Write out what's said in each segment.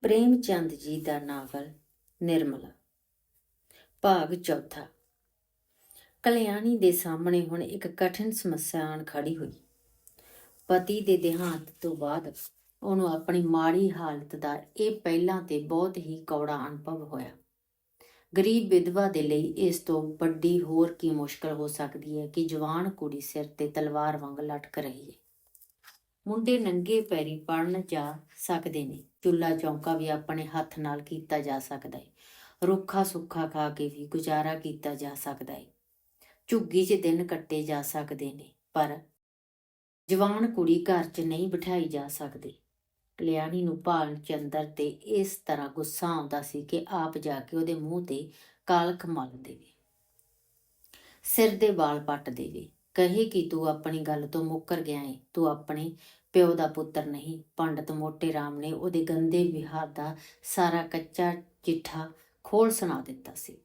ਪ੍ਰੇਮ ਚੰਦ ਜੀ ਦਾ novel Nirmala. ਭਾਗ ਚੌਥਾ। ਕਲਿਆਣੀ ਦੇ ਸਾਹਮਣੇ ਹੁਣ ਇੱਕ ਕਠਿਨ ਸਮੱਸਿਆ ਆਣ ਖੜੀ ਹੋਈ। ਪਤੀ ਦੇ ਦੇਹਾਂਤ ਤੋਂ ਬਾਅਦ ਉਹਨੂੰ ਆਪਣੀ ਮਾੜੀ ਹਾਲਤ ਦਾ ਇਹ ਪਹਿਲਾਂ ਤੇ ਬਹੁਤ ਹੀ ਕੌੜਾ ਅਨੁਭਵ ਹੋਇਆ। ਗਰੀਬ ਵਿਧਵਾ ਦੇ ਲਈ ਇਸ ਤੋਂ ਵੱਡੀ ਹੋਰ ਕੀ ਮੁਸ਼ਕਲ ਹੋ ਸਕਦੀ ਹੈ ਕਿ ਜਵਾਨ ਕੁੜੀ ਸਿਰ ਤੇ ਤਲਵਾਰ ਵਾਂਗ ਲਟਕ ਰਹੀ ਹੈ। ਮੁੰਡੇ ਨੰਗੇ ਪੈਰੀ ਪੜਨ ਜਾ ਸਕਦੇ ਨੇ। ਚੁੱਲਾ ਚੌਂਕਾ ਵੀ ਆਪਣੇ ਹੱਥ ਨਾਲ ਕੀਤਾ ਜਾ ਸਕਦਾ ਹੈ ਰੁੱਖਾ ਸੁੱਖਾ ਖਾ ਕੇ ਵੀ ਗੁਜ਼ਾਰਾ ਕੀਤਾ ਜਾ ਸਕਦਾ ਹੈ ਝੁੱਗੀ 'ਚ ਦਿਨ ਕੱਟੇ ਜਾ ਸਕਦੇ ਨੇ, ਪਰ ਜਵਾਨ ਕੁੜੀ ਘਰ 'ਚ ਨਹੀਂ ਬਿਠਾਈ ਜਾ ਸਕਦੀ। ਕਲਿਆਣੀ ਨੂੰ ਭਾਲ ਚੰਦਰ ਤੇ ਇਸ ਤਰ੍ਹਾਂ ਗੁੱਸਾ ਆਉਂਦਾ ਸੀ ਕਿ ਆਪ ਜਾ ਕੇ ਉਹਦੇ ਮੂੰਹ ਤੇ ਕਾਲਖ ਮਲ ਦੇਵੇ। ਸਿਰ ਦੇ ਵਾਲ ਪੱਟ ਦੇਵੇ। ਕਹੇ ਕਿ ਤੂੰ ਆਪਣੀ ਗੱਲ ਤੋਂ ਮੁੱਕਰ ਗਿਆ ਏ, ਤੂੰ ਆਪਣੇ ਪਿਓ ਦਾ ਪੁੱਤਰ ਨਹੀਂ, ਪੰਡਤ ਮੋਟੇ ਰਾਮ ਨੇ ਉਹਦੇ ਗੰਦੇ ਵਿਹਾਰ ਦਾ ਸਾਰਾ ਕੱਚਾ ਚਿੱਠਾ ਖੋਲ ਸੁਣਾ ਦਿੱਤਾ ਸੀ।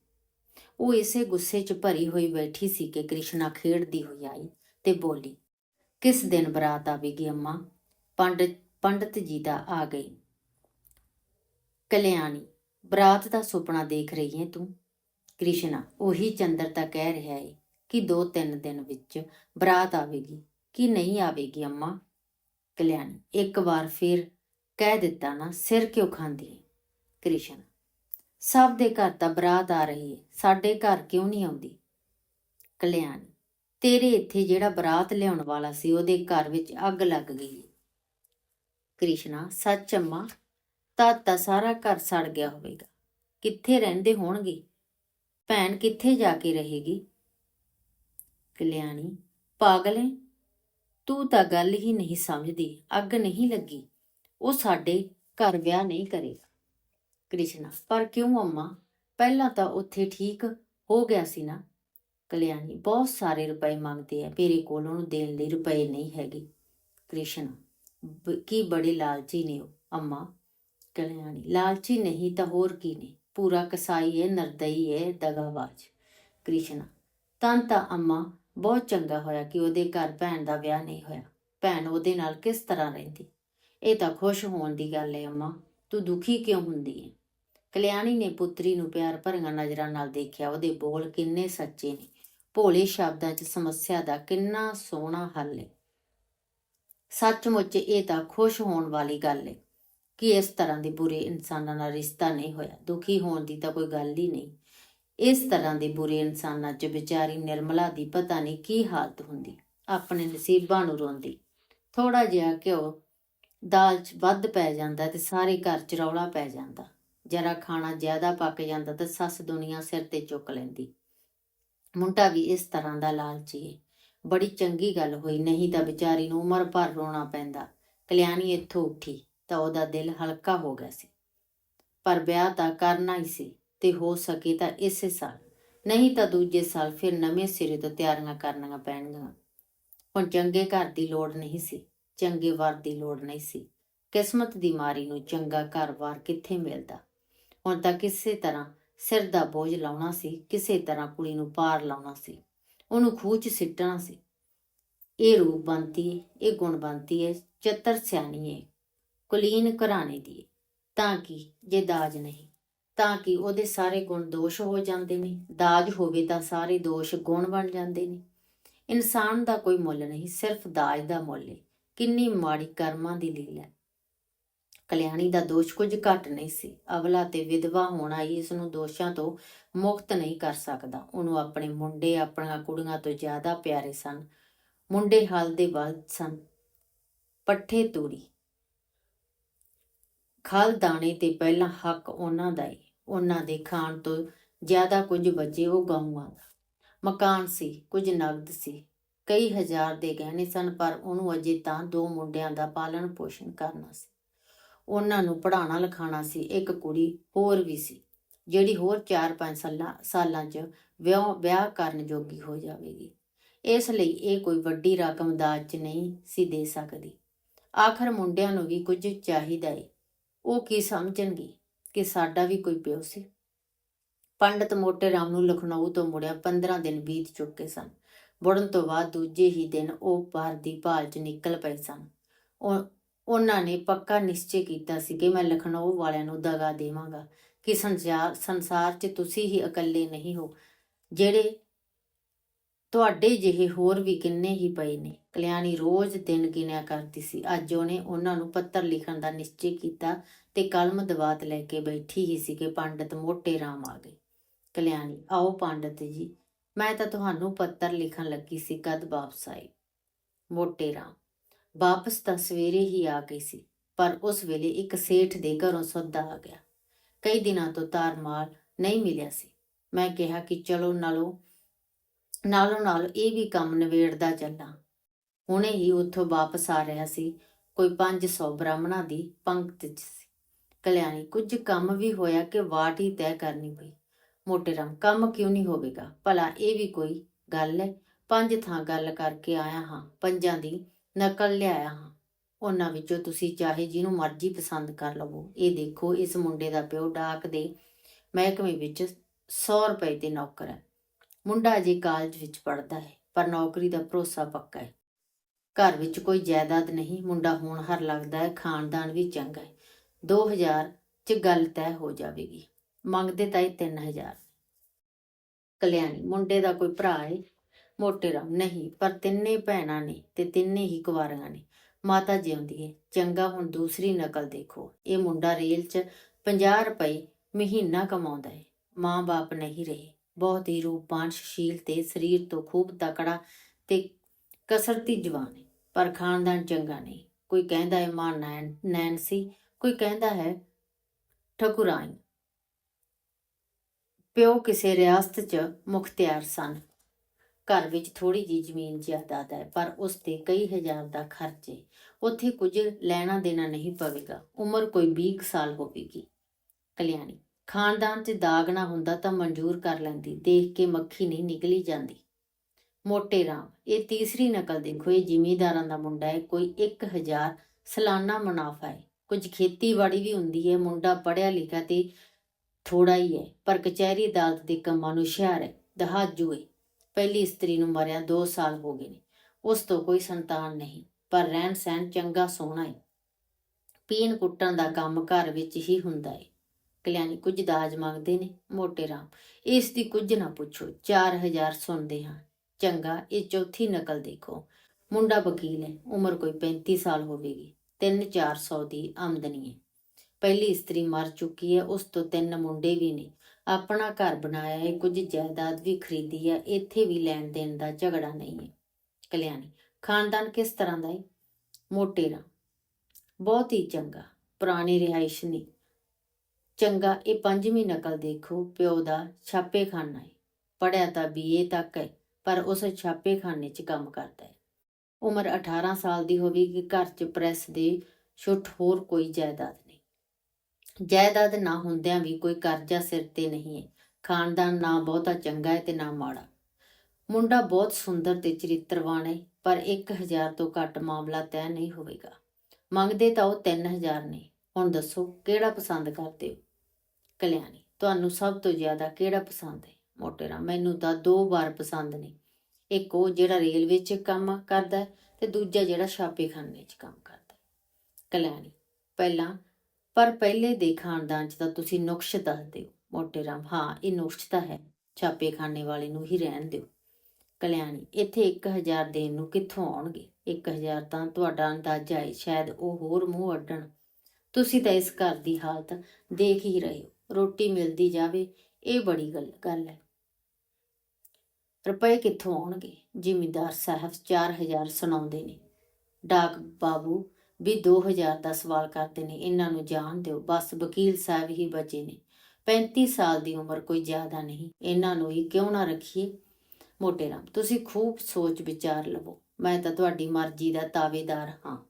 ਉਹ ਇਸੇ ਗੁੱਸੇ 'ਚ ਭਰੀ ਹੋਈ ਬੈਠੀ ਸੀ ਕਿ ਕ੍ਰਿਸ਼ਨਾ ਖੇਡਦੀ ਹੋਈ ਆਈ ਤੇ ਬੋਲੀ, ਕਿਸ ਦਿਨ ਬਰਾਤ ਆਵੇਗੀ ਅੰਮਾ? ਪੰਡਤ ਪੰਡਤ ਜੀ ਦਾ ਆ ਗਈ ਕਲਿਆਣੀ, ਬਰਾਤ ਦਾ ਸੁਪਨਾ ਦੇਖ ਰਹੀ ਹੈ ਤੂੰ? ਕ੍ਰਿਸ਼ਨਾ ਉਹੀ ਚੰਦਰ ਤਾਂ ਕਹਿ ਰਿਹਾ ਹੈ ਕਿ ਦੋ ਤਿੰਨ ਦਿਨ ਵਿੱਚ ਬਰਾਤ ਆਵੇਗੀ, ਕਿ ਨਹੀਂ ਆਵੇਗੀ ਅੰਮਾ? ਕਲਿਆਣੀ, ਇੱਕ ਵਾਰ ਫਿਰ ਕਹਿ ਦਿੱਤਾ ਨਾ, ਸਿਰ ਕਿਉਂ ਖਾਂਦੀ ਹੈ ਕ੍ਰਿਸ਼ਨ, ਸਭ ਦੇ ਘਰ ਤਾਂ ਬਰਾਤ ਆ ਰਹੀ ਹੈ ਸਾਡੇ ਘਰ ਕਿਉਂ ਨਹੀਂ ਆਉਂਦੀ? ਕਲਿਆਣੀ, ਤੇਰੇ ਇੱਥੇ ਜਿਹੜਾ ਬਰਾਤ ਲਿਆਉਣ ਵਾਲਾ ਸੀ, ਉਹਦੇ ਘਰ ਵਿੱਚ ਅੱਗ ਲੱਗ ਗਈ ਕ੍ਰਿਸ਼ਨਾ, ਸੱਚ ਅੰਮਾ ਤਾਂ ਤਾਂ ਸਾਰਾ ਘਰ ਸੜ ਗਿਆ ਹੋਵੇਗਾ। ਕਿੱਥੇ ਰਹਿੰਦੇ ਹੋਣਗੇ? ਭੈਣ ਕਿੱਥੇ ਜਾ ਕੇ ਰਹੇਗੀ? ਕਲਿਆਣੀ, ਪਾਗਲ ਹੈ ਤੂੰ ਤਾਂ ਗੱਲ ਹੀ ਨਹੀਂ ਸਮਝਦੀ, ਅੱਗ ਨਹੀਂ ਲੱਗੀ। ਉਹ ਸਾਡੇ ਘਰ ਵਿਆਹ ਨਹੀਂ ਕਰੇਗਾ। ਕ੍ਰਿਸ਼ਨਾ, ਪਰ ਕਿਉਂ ਅੰਮਾ? ਪਹਿਲਾਂ ਤਾਂ ਉੱਥੇ ਠੀਕ ਹੋ ਗਿਆ ਸੀ ਨਾ। ਕਲਿਆਣੀ, ਬਹੁਤ ਸਾਰੇ ਰੁਪਏ ਮੰਗਦੇ ਆ, ਮੇਰੇ ਕੋਲ ਉਹਨੂੰ ਦੇਣ ਲਈ ਰੁਪਏ ਨਹੀਂ ਹੈਗੇ। ਕ੍ਰਿਸ਼ਨਾ ਕੀ ਬੜੇ ਲਾਲਚੀ ਨੇ ਉਹ, ਅੰਮਾ। ਕਲਿਆਣੀ, ਲਾਲਚੀ ਨਹੀਂ ਤਾਂ ਹੋਰ ਕੀ ਨੇ? ਪੂਰਾ ਕਸਾਈ ਹੈ, ਨਰਦਈ ਹੈ ਦਗਾਵਾਜ ਕ੍ਰਿਸ਼ਨਾ, ਤਾਂ ਤਾਂ ਅੰਮਾ ਬਹੁਤ ਚੰਗਾ ਹੋਇਆ ਕਿ ਉਹਦੇ ਘਰ ਭੈਣ ਦਾ ਵਿਆਹ ਨਹੀਂ ਹੋਇਆ। ਭੈਣ ਉਹਦੇ ਨਾਲ ਕਿਸ ਤਰ੍ਹਾਂ ਰਹਿੰਦੀ? ਇਹ ਤਾਂ ਖੁਸ਼ ਹੋਣ ਦੀ ਗੱਲ ਹੈ ਅੰਮਾ। ਤੂੰ ਦੁਖੀ ਕਿਉਂ ਹੁੰਦੀ ਹੈ? ਕਲਿਆਣੀ ਨੇ ਪੁੱਤਰੀ ਨੂੰ ਪਿਆਰ ਭਰੀਆਂ ਨਜ਼ਰਾਂ ਨਾਲ ਦੇਖਿਆ। ਉਹਦੇ ਬੋਲ ਕਿੰਨੇ ਸੱਚੇ ਨੇ। ਭੋਲੇ ਸ਼ਬਦਾਂ 'ਚ ਸਮੱਸਿਆ ਦਾ ਕਿੰਨਾ ਸੋਹਣਾ ਹੱਲ ਹੈ। ਸੱਚਮੁੱਚ ਇਹ ਤਾਂ ਖੁਸ਼ ਹੋਣ ਵਾਲੀ ਗੱਲ ਹੈ ਕਿ ਇਸ ਤਰ੍ਹਾਂ ਦੇ ਬੁਰੇ ਇਨਸਾਨਾਂ ਨਾਲ ਰਿਸ਼ਤਾ ਨਹੀਂ ਹੋਇਆ। ਦੁਖੀ ਹੋਣ ਦੀ ਤਾਂ ਕੋਈ ਗੱਲ ਹੀ ਨਹੀਂ। ਇਸ ਤਰ੍ਹਾਂ ਦੇ ਬੁਰੇ ਇਨਸਾਨਾਂ 'ਚ ਵਿਚਾਰੀ ਨਿਰਮਲਾ ਦੀ ਪਤਾ ਨਹੀਂ ਕੀ ਹਾਲਤ ਹੁੰਦੀ, ਆਪਣੇ ਨਸੀਬਾਂ ਨੂੰ ਰੋਂਦੀ। ਥੋੜਾ ਜਿਹਾ ਘਿਓ ਦਾਲ 'ਚ ਵੱਧ ਪੈ ਜਾਂਦਾ ਤੇ ਸਾਰੇ ਘਰ 'ਚ ਰੌਲਾ ਪੈ ਜਾਂਦਾ। ਜਰਾ ਖਾਣਾ ਜ਼ਿਆਦਾ ਪੱਕ ਜਾਂਦਾ ਤਾਂ ਸੱਸ ਦੁਨੀਆ ਸਿਰ ਤੇ ਚੁੱਕ ਲੈਂਦੀ। ਮੁੰਡਾ ਵੀ ਇਸ ਤਰ੍ਹਾਂ ਦਾ ਲਾਲਚੀ ਹੈ ਬੜੀ ਚੰਗੀ ਗੱਲ ਹੋਈ, ਨਹੀਂ ਤਾਂ ਵਿਚਾਰੀ ਨੂੰ ਉਮਰ ਭਰ ਰੋਣਾ ਪੈਂਦਾ। ਕਲਿਆਣੀ ਇੱਥੋਂ ਉੱਠੀ ਤਾਂ ਉਹਦਾ ਦਿਲ ਹਲਕਾ ਹੋ ਗਿਆ ਸੀ। ਪਰ ਵਿਆਹ ਤਾਂ ਕਰਨਾ ਹੀ ਸੀ। ਤੇ ਹੋ ਸਕੇ ਤਾਂ ਇਸੇ ਸਾਲ। ਨਹੀਂ ਤਾਂ ਦੂਜੇ ਸਾਲ ਫਿਰ ਨਵੇਂ ਸਿਰੇ ਤੋਂ ਤਿਆਰੀਆਂ ਕਰਨੀਆਂ ਪੈਣਗੀਆਂ। ਹੁਣ ਚੰਗੇ ਘਰ ਦੀ ਲੋੜ ਨਹੀਂ ਸੀ। ਚੰਗੇ ਵਰ ਦੀ ਲੋੜ ਨਹੀਂ ਸੀ। ਕਿਸਮਤ ਦੀ ਮਾਰੀ ਨੂੰ ਚੰਗਾ ਘਰ ਵਾਰ ਕਿੱਥੇ ਮਿਲਦਾ? ਹੁਣ ਤਾਂ ਕਿਸੇ ਤਰ੍ਹਾਂ ਸਿਰ ਦਾ ਬੋਝ ਲਾਉਣਾ ਸੀ। ਕਿਸੇ ਤਰ੍ਹਾਂ ਕੁੜੀ ਨੂੰ ਪਾਰ ਲਾਉਣਾ ਸੀ। ਉਹਨੂੰ ਖੂਹ 'ਚ ਸਿੱਟਣਾ ਸੀ। ਇਹ ਰੂਪ ਬੰਤੀ ਹੈ ਇਹ ਗੁਣ ਬੰਤੀ ਹੈ ਚਤਰ ਸਿਆਣੀ ਹੈ ਕੁਲੀਨ ਘਰਾਣੇ ਦੀ ਹੈ ਤਾਂ ਕਿ ਜੇ ਦਾਜ ਨਹੀਂ। ਤਾਂ ਕਿ ਉਹਦੇ ਸਾਰੇ ਗੁਣ ਦੋਸ਼ ਹੋ ਜਾਂਦੇ ਨੇ, ਦਾਜ ਹੋਵੇ ਤਾਂ ਸਾਰੇ ਦੋਸ਼ ਗੁਣ ਬਣ ਜਾਂਦੇ ਨੇ। ਇਨਸਾਨ ਦਾ ਕੋਈ ਮੁੱਲ ਨਹੀਂ, ਸਿਰਫ ਦਾਜ ਦਾ ਮੁੱਲ ਹੈ ਕਿੰਨੀ ਮਾੜੀ ਕਰਮਾਂ ਦੀ ਲੀਲਾ ਹੈ। ਕਲਿਆਣੀ ਦਾ ਦੋਸ਼ ਕੁਝ ਘੱਟ ਨਹੀਂ ਸੀ। ਅਵਲਾ ਤੇ ਵਿਧਵਾ ਹੋਣਾ ਹੀ ਇਸ ਨੂੰ ਦੋਸ਼ਾਂ ਤੋਂ ਮੁਕਤ ਨਹੀਂ ਕਰ ਸਕਦਾ। ਉਹਨੂੰ ਆਪਣੇ ਮੁੰਡੇ ਆਪਣੀਆਂ ਕੁੜੀਆਂ ਤੋਂ ਜ਼ਿਆਦਾ ਪਿਆਰੇ ਸਨ। ਮੁੰਡੇ ਹਲ ਦੇ ਵੱਲ ਸਨ। ਪੱਠੇ ਤੂੜੀ। ਖਲ ਦਾਣੇ ਤੇ ਪਹਿਲਾ ਹੱਕ ਉਹਨਾਂ ਦਾ ਹੀ ਉਹਨਾਂ ਦੇ ਖਾਣ ਤੋਂ ਜ਼ਿਆਦਾ ਕੁਝ ਬਚੇ ਉਹ ਗਾਉਂਆਂ ਦਾ। ਮਕਾਨ ਸੀ, ਕੁਝ ਨਗਦ ਸੀ। ਕਈ ਹਜ਼ਾਰ ਦੇ ਗਹਿਣੇ ਸਨ, ਪਰ ਉਹਨੂੰ ਅਜੇ ਤਾਂ ਦੋ ਮੁੰਡਿਆਂ ਦਾ ਪਾਲਣ ਪੋਸ਼ਣ ਕਰਨਾ ਸੀ। ਉਹਨਾਂ ਨੂੰ ਪੜ੍ਹਾਉਣਾ ਲਿਖਾਉਣਾ ਸੀ, ਇੱਕ ਕੁੜੀ ਹੋਰ ਵੀ ਸੀ, ਜਿਹੜੀ ਹੋਰ 4-5 ਸਾਲਾਂ ਸਾਲਾਂ 'ਚ ਵਿਆਹ ਵਿਆਹ ਕਰਨ ਜੋਗੀ ਹੋ ਜਾਵੇਗੀ। ਇਸ ਲਈ ਇਹ ਕੋਈ ਵੱਡੀ ਰਕਮ ਦਾਜ 'ਚ ਨਹੀਂ ਸੀ ਦੇ ਸਕਦੀ। ਆਖਰ ਮੁੰਡਿਆਂ ਨੂੰ ਵੀ ਕੁਝ ਚਾਹੀਦਾ ਏ। ਉਹ ਕੀ ਸਮਝਣਗੇ? ਕਿ ਸਾਡਾ ਵੀ ਕੋਈ ਪਿਓ ਸੀ। ਪੰਡਤ ਮੋਟੇ ਰਾਮ ਨੂੰ ਲਖਨਊ ਤੋਂ ਮੁੜਿਆ 15 ਦਿਨ ਬੀਤ ਚੁੱਕੇ ਸਨ। ਮੁੜਨ ਤੋਂ ਬਾਅਦ ਦੂਜੇ ਹੀ ਦਿਨ ਉਹ ਭਾਰ ਦੀ ਭਾਲ 'ਚ ਨਿਕਲ ਪਏ ਸਨ। ਉਹਨਾਂ ਨੇ ਪੱਕਾ ਨਿਸ਼ਚੈ ਕੀਤਾ ਸੀ ਕਿ ਮੈਂ ਲਖਨਊ ਵਾਲਿਆਂ ਨੂੰ ਦਗਾ ਦੇਵਾਂਗਾ ਕਿ ਸੰਸਾਰ ਸੰਸਾਰ 'ਚ ਤੁਸੀਂ ਹੀ ਇਕੱਲੇ ਨਹੀਂ ਹੋ, ਜਿਹੜੇ ਤੁਹਾਡੇ ਜਿਹੇ ਹੋਰ ਵੀ ਕਿੰਨੇ ਹੀ ਪਏ ਨੇ। ਕਲਿਆਣੀ ਰੋਜ਼ ਦਿਨ ਗਿਣਿਆ ਕਰਦੀ ਸੀ। ਅੱਜ ਉਹਨੇ ਉਹਨਾਂ ਨੂੰ ਪੱਤਰ ਲਿਖਣ ਦਾ ਨਿਸ਼ਚੈ ਕੀਤਾ ਤੇ ਕਲਮ ਦਵਾਤ ਲੈ ਕੇ ਬੈਠੀ ਹੀ ਸੀ ਕਿ ਪੰਡਤ ਮੋਟੇ ਰਾਮ ਆ ਗਏ। ਕਲਿਆਣੀ, ਆਓ ਪੰਡਤ ਜੀ, ਮੈਂ ਤਾਂ ਤੁਹਾਨੂੰ ਪੱਤਰ ਲਿਖਣ ਲੱਗੀ ਸੀ ਕਦ ਵਾਪਸ ਆਏ? ਮੋਟੇ ਰਾਮ, ਵਾਪਸ ਤਾਂ ਸਵੇਰੇ ਹੀ ਆ ਗਈ ਸੀ, ਪਰ ਉਸ ਵੇਲੇ ਇੱਕ ਸੇਠ ਦੇ ਘਰੋਂ ਸੌਦਾ ਆ ਗਿਆ। ਕਈ ਦਿਨਾਂ ਤੋਂ ਤਾਰਮਾਲ ਨਹੀਂ ਮਿਲਿਆ ਸੀ। ਮੈਂ ਕਿਹਾ ਕਿ ਚਲੋ ਨਾਲੋਂ ਨਾਲੋਂ ਨਾਲ ਇਹ ਵੀ ਕੰਮ ਨਵੇੜਦਾ ਚੱਲਾਂ। ਹੁਣੇ ਹੀ ਉੱਥੋਂ ਵਾਪਸ ਆ ਰਿਹਾ ਸੀ, ਕੋਈ 500 ਬ੍ਰਾਹਮਣਾਂ ਦੀ ਪੰਕਤ 'ਚ ਸੀ। ਕਲਿਆਣੀ, ਕੁਝ ਕੰਮ ਵੀ ਹੋਇਆ ਕਿ ਵਾਟ ਹੀ ਤੈਅ ਕਰਨੀ ਪਈ। ਮੋਟੇ ਰਾਮ, ਕੰਮ ਕਿਉਂ ਨਹੀਂ ਹੋਵੇਗਾ? ਭਲਾ ਇਹ ਵੀ ਕੋਈ ਗੱਲ ਹੈ ਪੰਜ ਥਾਂ ਗੱਲ ਕਰਕੇ ਆਇਆ ਹਾਂ, ਪੰਜਾਂ ਦੀ ਨਕਲ ਲਿਆਇਆ ਹਾਂ। ਉਹਨਾਂ ਵਿੱਚੋਂ ਤੁਸੀਂ ਚਾਹੇ ਜਿਹਨੂੰ ਮਰਜ਼ੀ ਪਸੰਦ ਕਰ ਲਵੋ। ਇਹ ਦੇਖੋ, ਇਸ ਮੁੰਡੇ ਦਾ ਪਿਓ ਡਾਕ ਦੇ ਮਹਿਕਮੇ ਵਿੱਚ 100 ਰੁਪਏ ਤੇ ਨੌਕਰ ਹੈ ਮੁੰਡਾ ਅਜੇ ਕਾਲਜ ਵਿੱਚ ਪੜ੍ਹਦਾ ਹੈ, ਪਰ ਨੌਕਰੀ ਦਾ ਭਰੋਸਾ ਪੱਕਾ ਹੈ। ਘਰ ਵਿੱਚ ਕੋਈ ਜਾਇਦਾਦ ਨਹੀਂ, ਮੁੰਡਾ ਹੋਣਹਾਰ ਲੱਗਦਾ ਹੈ, ਖਾਨਦਾਨ ਵੀ ਚੰਗਾ ਹੈ। 2000 ਚ ਗੱਲ ਤੈਅ ਹੋ ਜਾਵੇਗੀ। ਮੰਗਦੇ ਤਾਂ ਇਹ 3000 ਕਲਿਆਣੀ, ਮੁੰਡੇ ਦਾ ਕੋਈ ਭਰਾ ਹੈ ਮੋਟੇ ਰਾਮ, ਨਹੀਂ, ਪਰ ਤਿੰਨੇ ਭੈਣਾਂ ਨੇ ਤੇ ਤਿੰਨੇ ਹੀ ਕੁਵਾਰੀਆਂ ਨੇ। ਮਾਤਾ ਜਿਉਂਦੀ ਹੈ ਚੰਗਾ ਹੁਣ ਦੂਸਰੀ ਨਕਲ ਦੇਖੋ। ਇਹ ਮੁੰਡਾ ਰੇਲ 'ਚ 50 ਰੁਪਏ ਮਹੀਨਾ ਕਮਾਉਂਦਾ ਹੈ ਮਾਂ-ਬਾਪ ਨਹੀਂ ਰਹੇ। ਬਹੁਤ ਹੀ ਰੂਪਾਂਸ਼ੀਲ ਤੇ ਸਰੀਰ ਤੋਂ ਖੂਬ ਤਕੜਾ ਤੇ ਕਸਰਤੀ ਜਵਾਨ ਹੈ, ਪਰ ਖਾਨਦਾਨ ਚੰਗਾ ਨਹੀਂ। ਕੋਈ ਕਹਿੰਦਾ ਹੈ ਮਾਂ ਨੈਣ ਨੈਨਸੀ ਕੋਈ ਕਹਿੰਦਾ ਹੈ ਠਕੁਰਾਈ। ਪਿਓ ਕਿਸੇ ਰਿਆਸਤ 'ਚ ਮੁਖਤਿਆਰ ਸਨ। ਘਰ ਵਿੱਚ ਥੋੜੀ ਜੀ ਜ਼ਮੀਨ ਜਾਇਦਾਦ ਹੈ, ਪਰ ਉਸ ਤੇ ਕਈ ਹਜ਼ਾਰ ਦਾ ਖਰਚ ਹੈ। ਉੱਥੇ ਕੁਝ ਲੈਣਾ ਦੇਣਾ ਨਹੀਂ ਪਵੇਗਾ। ਉਮਰ ਕੋਈ 20 ਕੁ ਸਾਲ ਹੋਵੇਗੀ। ਕਲਿਆਣੀ ਖਾਨਦਾਨ 'ਚ ਦਾਗ ਨਾ ਹੁੰਦਾ ਤਾਂ ਮਨਜ਼ੂਰ ਕਰ ਲੈਂਦੀ, ਦੇਖ ਕੇ ਮੱਖੀ ਨਹੀਂ ਨਿਕਲੀ ਜਾਂਦੀ। ਮੋਟੇ ਰਾਮ, ਇਹ ਤੀਸਰੀ ਨਕਲ ਦੇਖੋ, ਇਹ ਜ਼ਿਮੀਂਦਾਰਾਂ ਦਾ ਮੁੰਡਾ ਹੈ, ਕੋਈ 1000 ਸਾਲਾਨਾ ਮੁਨਾਫਾ ਹੈ। ਕੁਝ ਖੇਤੀਬਾੜੀ ਵੀ ਹੁੰਦੀ ਹੈ, ਮੁੰਡਾ ਪੜਿਆ ਲਿਖਿਆ ਤੇ ਥੋੜਾ ਹੀ ਹੈ, ਪਰ ਕਚਹਿਰੀ ਅਦਾਲਤ ਦੇ ਕੰਮਾਂ ਨੂੰ ਹੁਸ਼ਿਆਰ ਹੈ, ਦਹਾਜੂ ਹੈ। ਪਹਿਲੀ ਇਸਤਰੀ ਨੂੰ ਮਰਿਆ 2 ਸਾਲ ਹੋ ਗਏ ਨੇ। ਉਸ ਤੋਂ ਕੋਈ ਸੰਤਾਨ ਨਹੀਂ, ਪਰ ਰਹਿਣ ਸਹਿਣ ਚੰਗਾ ਸੋਹਣਾ ਹੈ। ਪੀਣ ਕੁੱਟਣ ਦਾ ਕੰਮ ਘਰ ਵਿੱਚ ਹੀ ਹੁੰਦਾ ਹੈ। ਕਲਿਆਣੀ ਕੁਝ ਦਾਜ ਮੰਗਦੇ ਨੇ, ਮੋਟੇ ਰਾਮ। ਇਸ ਦੀ ਕੁਝ ਨਾ ਪੁੱਛੋ 4000 ਸੁਣਦੇ ਹਾਂ। ਚੰਗਾ, ਇਹ ਚੌਥੀ ਨਕਲ ਦੇਖੋ। ਮੁੰਡਾ ਵਕੀਲ ਹੈ, ਉਮਰ ਕੋਈ 35 ਸਾਲ ਹੋਵੇਗੀ। 3-400 ਦੀ ਆਮਦਨੀ ਹੈ। ਪਹਿਲੀ ਇਸਤਰੀ ਮਰ ਚੁੱਕੀ ਹੈ, ਉਸ ਤੋਂ ਤਿੰਨ ਮੁੰਡੇ ਵੀ ਨੇ। ਆਪਣਾ ਘਰ ਬਣਾਇਆ ਹੈ, ਕੁਝ ਜਾਇਦਾਦ ਵੀ ਖਰੀਦੀ ਹੈ, ਇੱਥੇ ਵੀ ਲੈਣ ਦੇਣ ਦਾ ਝਗੜਾ ਨਹੀਂ ਹੈ। ਕਲਿਆਣੀ ਖਾਨਦਾਨ ਕਿਸ ਤਰ੍ਹਾਂ ਦਾ ਹੈ? ਮੋਟੇਰਾ ਬਹੁਤ ਹੀ ਚੰਗਾ, ਪੁਰਾਣੀ ਰਿਹਾਇਸ਼ ਨਹੀਂ ਚੰਗਾ, ਇਹ ਪੰਜਵੀਂ ਨਕਲ ਦੇਖੋ, ਪਿਓ ਦਾ ਛਾਪੇਖਾਨਾ ਹੈ ਪੜਿਆ ਤਾਂ ਬੀਏ ਤੱਕ ਹੈ ਪਰ ਉਸ ਛਾਪੇਖਾਨੇ 'ਚ ਕੰਮ ਕਰਦਾ ਹੈ ਉਮਰ 18 ਸਾਲ ਦੀ ਹੋਵੇਗੀ, ਘਰ 'ਚ ਪ੍ਰੈਸ ਦੇ ਛੁੱਟ ਹੋਰ ਕੋਈ ਜਾਇਦਾਦ ਨਹੀਂ। ਜਾਇਦਾਦ ਨਾ ਹੁੰਦਿਆਂ ਵੀ ਕੋਈ ਕਰਜ਼ਾ ਸਿਰ ਤੇ ਨਹੀਂ ਹੈ ਖਾਨਦਾਨ ਨਾ ਬਹੁਤਾ ਚੰਗਾ ਹੈ ਤੇ ਨਾ ਮਾੜਾ। ਮੁੰਡਾ ਬਹੁਤ ਸੁੰਦਰ ਤੇ ਚਰਿੱਤਰਵਾਨ ਹੈ ਪਰ 1000 ਤੋਂ ਘੱਟ ਮਾਮਲਾ ਤੈਅ ਨਹੀਂ ਹੋਵੇਗਾ। ਮੰਗਦੇ ਤਾਂ ਉਹ 3000 ਨੇ। ਹੁਣ ਦੱਸੋ, ਕਿਹੜਾ ਪਸੰਦ ਕਰਦੇ ਹੋ? ਕਲਿਆਣੀ, ਤੁਹਾਨੂੰ ਸਭ ਤੋਂ ਜ਼ਿਆਦਾ ਕਿਹੜਾ ਪਸੰਦ ਹੈ? ਮੋਟੇਰਾ ਮੈਨੂੰ ਤਾਂ ਦੋ ਵਾਰ ਪਸੰਦ ਨੇ। ਇੱਕ ਉਹ ਜਿਹੜਾ ਰੇਲਵੇ 'ਚ ਕੰਮ ਕਰਦਾ ਤੇ ਦੂਜਾ ਜਿਹੜਾ ਛਾਪੇਖਾਨੇ 'ਚ ਕੰਮ ਕਰਦਾ ਕਲਿਆਣੀ, ਪਹਿਲਾਂ, ਪਰ ਪਹਿਲੇ ਦੇ ਖਾਨਦਾਨ 'ਚ ਤਾਂ ਤੁਸੀਂ ਨੁਕਸ਼ ਦੱਸ ਦਿਓ। ਮੋਟੇ ਰਾਮ, ਹਾਂ, ਇਹ ਨੁਕਸ਼ ਤਾਂ ਹੈ, ਛਾਪੇਖਾਨੇ ਵਾਲੇ ਨੂੰ ਹੀ ਰਹਿਣ ਦਿਓ। ਕਲਿਆਣੀ, ਇੱਥੇ 1000 ਦੇਣ ਨੂੰ ਕਿੱਥੋਂ ਆਉਣਗੇ? 1000 ਤਾਂ ਤੁਹਾਡਾ ਅੰਦਾਜ਼ਾ ਹੈ, ਸ਼ਾਇਦ ਉਹ ਹੋਰ ਮੂੰਹ ਅੱਡਣ। ਤੁਸੀਂ ਤਾਂ ਇਸ ਘਰ ਦੀ ਹਾਲਤ ਦੇਖ ਹੀ ਰਹੇ ਹੋ। ਰੋਟੀ ਮਿਲਦੀ ਜਾਵੇ, ਇਹ ਬੜੀ ਗੱਲ ਗੱਲ ਹੈ। ਰੁਪਏ ਕਿੱਥੋਂ ਆਉਣਗੇ? ਜ਼ਿਮੀਂਦਾਰ ਸਾਹਿਬ 4000 ਸੁਣਾਉਂਦੇ ਨੇ। ਡਾਕ ਬਾਬੂ ਵੀ 2000 ਦਾ ਸਵਾਲ ਕਰਦੇ ਨੇ, ਇਹਨਾਂ ਨੂੰ ਜਾਣ ਦਿਓ। ਬਸ ਵਕੀਲ ਸਾਹਿਬ ਹੀ ਬਚੇ ਨੇ। 35 ਸਾਲ ਦੀ ਉਮਰ ਕੋਈ ਜ਼ਿਆਦਾ ਨਹੀਂ। ਇਹਨਾਂ ਨੂੰ ਹੀ ਕਿਉਂ ਨਾ ਰੱਖੀਏ? ਮੋਟੇ ਰਾਮ, ਤੁਸੀਂ ਖੂਬ ਸੋਚ ਵਿਚਾਰ ਲਵੋ। ਮੈਂ ਤਾਂ ਤੁਹਾਡੀ ਮਰਜ਼ੀ ਦਾ ਤਾਵੇਦਾਰ ਹਾਂ।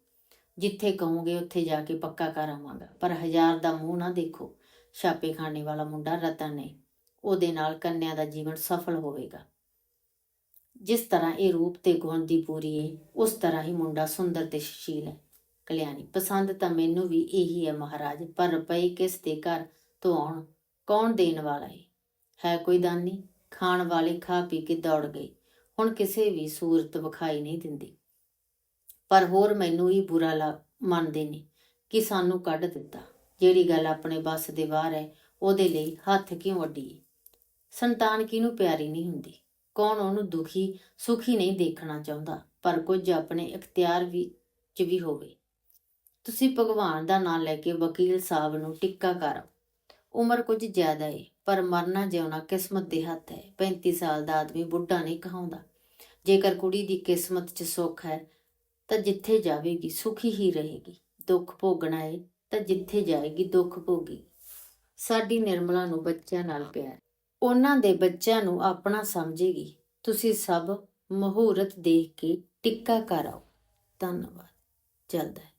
ਜਿੱਥੇ ਕਹੋਗੇ ਉੱਥੇ ਜਾ ਕੇ ਪੱਕਾ ਕਰ ਆਵਾਂਗਾ। ਪਰ ਹਜ਼ਾਰ ਦਾ ਮੂੰਹ ਨਾ ਦੇਖੋ। ਛਾਪੇ ਖਾਣੇ ਵਾਲਾ ਮੁੰਡਾ ਰਤਨ ਨੇ, ਉਹਦੇ ਨਾਲ ਕੰਨਿਆ ਦਾ ਜੀਵਨ ਸਫਲ ਹੋਵੇਗਾ। ਜਿਸ ਤਰ੍ਹਾਂ ਇਹ ਰੂਪ ਤੇ ਗੁਣ ਦੀ ਪੂਰੀ ਹੈ ਉਸ ਤਰ੍ਹਾਂ ਹੀ ਮੁੰਡਾ ਸੁੰਦਰ ਤੇ ਸੁਸ਼ੀਲ ਹੈ। ਕਲਿਆਣੀ, ਪਸੰਦ ਤਾਂ ਮੈਨੂੰ ਵੀ ਇਹੀ ਹੈ ਮਹਾਰਾਜ, ਪਰ ਰੁਪਏ ਕਿਸ ਦੇ ਘਰ ਤੋਂ ਆਉਣ, ਕੌਣ ਦੇਣ ਵਾਲਾ ਹੈ ਹੈ ਕੋਈ ਦਾਨੀ? ਖਾਣ ਵਾਲੇ ਖਾ ਪੀ ਕੇ ਦੌੜ ਗਏ। ਹੁਣ ਕਿਸੇ ਵੀ ਸੂਰਤ ਵਿਖਾਈ ਨਹੀਂ ਦਿੰਦੀ। ਪਰ ਹੋਰ ਮੈਨੂੰ ਹੀ ਬੁਰਾ ਲੱਗ ਮੰਨਦੇ ਨੇ ਕਿ ਸਾਨੂੰ ਕੱਢ ਦਿੱਤਾ। ਜਿਹੜੀ ਗੱਲ ਆਪਣੇ ਬਸ ਦੇ ਬਾਹਰ ਹੈ, ਉਹਦੇ ਲਈ ਹੱਥ ਕਿਉਂ ਅੱਡੀਏ ਸੰਤਾਨ ਕਿਹਨੂੰ ਪਿਆਰੀ ਨਹੀਂ ਹੁੰਦੀ? ਕੌਣ ਉਹਨੂੰ ਦੁਖੀ, ਸੁਖੀ ਨਹੀਂ ਦੇਖਣਾ ਚਾਹੁੰਦਾ? ਪਰ ਕੁਝ ਆਪਣੇ ਇਖਤਿਆਰ ਚ ਵੀ ਹੋਵੇ। ਤੁਸੀਂ ਭਗਵਾਨ ਦਾ ਨਾਮ ਲੈ ਕੇ ਵਕੀਲ ਸਾਹਿਬ ਨੂੰ ਟਿੱਕਾ ਕਰੋ। ਉਮਰ ਕੁਝ ਜ਼ਿਆਦਾ ਏ, ਪਰ ਮਰਨਾ ਜਿਉਣਾ ਕਿਸਮਤ ਦੇ ਹੱਥ ਹੈ। 35 ਸਾਲ ਦਾ ਆਦਮੀ ਬੁੱਢਾ ਨਹੀਂ ਕਹਾਉਂਦਾ। ਜੇਕਰ ਕੁੜੀ ਦੀ ਕਿਸਮਤ 'ਚ ਸੁੱਖ ਹੈ, ਤਾਂ ਜਿੱਥੇ ਜਾਵੇਗੀ, ਸੁਖੀ ਹੀ ਰਹੇਗੀ। ਦੁੱਖ ਭੋਗਣਾ ਏ ਤਾਂ ਜਿੱਥੇ ਜਾਏਗੀ, ਦੁੱਖ ਭੋਗੀ। ਸਾਡੀ ਨਿਰਮਲਾ ਨੂੰ ਬੱਚਿਆਂ ਨਾਲ ਪਿਆਰ। ਉਹਨਾਂ ਦੇ ਬੱਚਿਆਂ ਨੂੰ ਆਪਣਾ ਸਮਝੇਗੀ। ਤੁਸੀਂ ਸਭ ਮਹੂਰਤ ਦੇਖ ਕੇ ਟਿੱਕਾ ਕਰਾਓ ਧੰਨਵਾਦ। ਚੱਲਦਾ